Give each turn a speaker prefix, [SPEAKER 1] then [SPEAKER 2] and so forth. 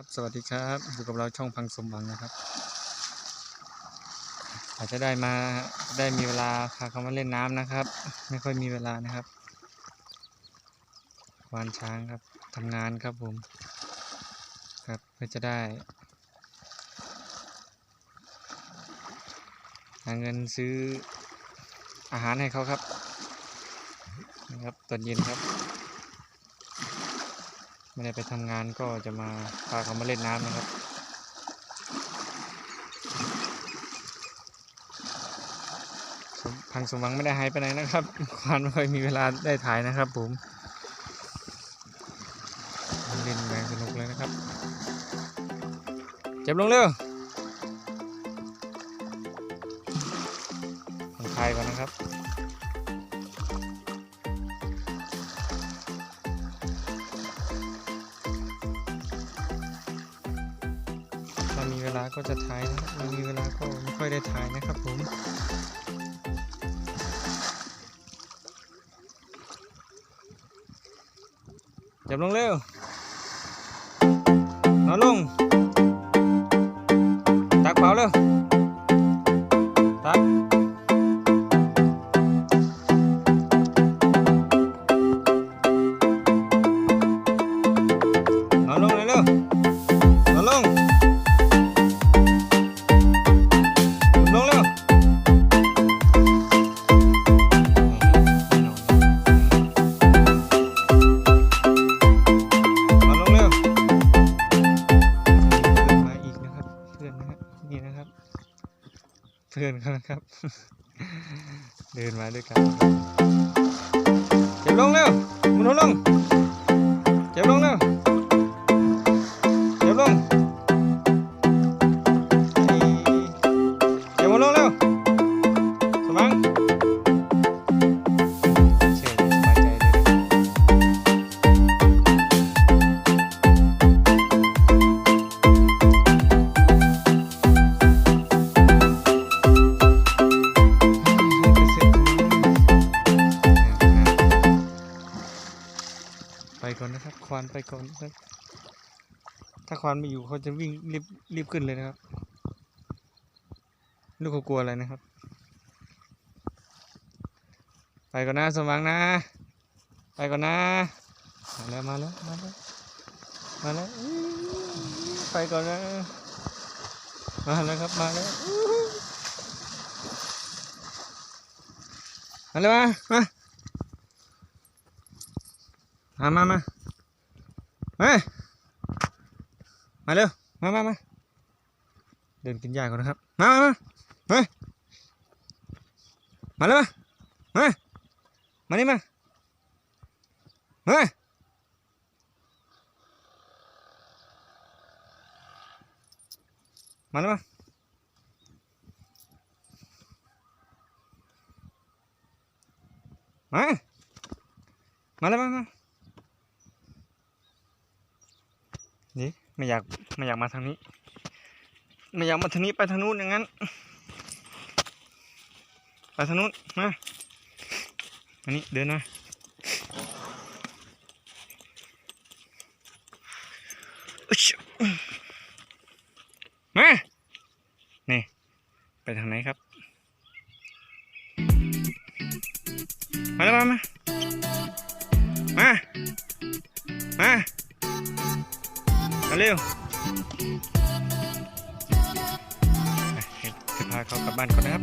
[SPEAKER 1] ครับ สวัสดีครับอยู่กับเราช่องพังสมหวังนะครับอาจจะได้มาได้มีเวลาพาเขามาเล่นน้ำนะครับ ไม่ค่อยมีเวลานะครับวานช้างครับทำงานครับผมครับเพื่อจะได้หาเงินซื้ออาหารให้เขาครับนะครับตอนเย็นครับ ไม่ได้ไปทำงานก็จะมาพาเขามาเล่นน้ำนะครับ พังสมหวังไม่ได้หายไปไหนนะครับ ควานไม่ค่อยมีเวลาได้ถ่ายนะครับผมเล่นแรงสนุกเลยนะครับ เจ็บลงเร็วผ่อนคลายก่อนนะครับ ถ้ามีเวลาก็จะถ่ายนะครับไม่มีเวลาก็ไม่ค่อยได้ถ่ายนะครับผมจับลงเร็วนอนลงตักเปล่าเร็ว เพื่อนเขานะครับ เดินมาด้วยกันเก็บลงเร็วมุนหัวลง ควานไปก่อนนะถ้าควานไม่อยู่เขาจะวิ่งรีบรีบขึ้นเลยนะครับ ลูกเขากลัวอะไรนะครับ ไปก่อนนะสมังนะ ไปก่อนนะมาแล้วมาแล้วมาแล้วมาแล้วไปก่อนนะ มาแล้วครับมาแล้วมาเลยมามามามา มามาเร็วมามามาเดินกินหญ้าก่อนนะครับ มามามา มามาเลยมามา มานี่มา มามาเลยมามา มาเลยมา มา นี่ไม่อยากไม่อยากมาทางนี้ ไม่อยากมาทางนี้ไปทางนู้นอย่างนั้น ไปทางนู้นมาอันนี้เดินมามานี่ไปทางไหนครับ มาแล้วมา มา มามามา เร็วจะพาเขากลับบ้านก่อนนะครับ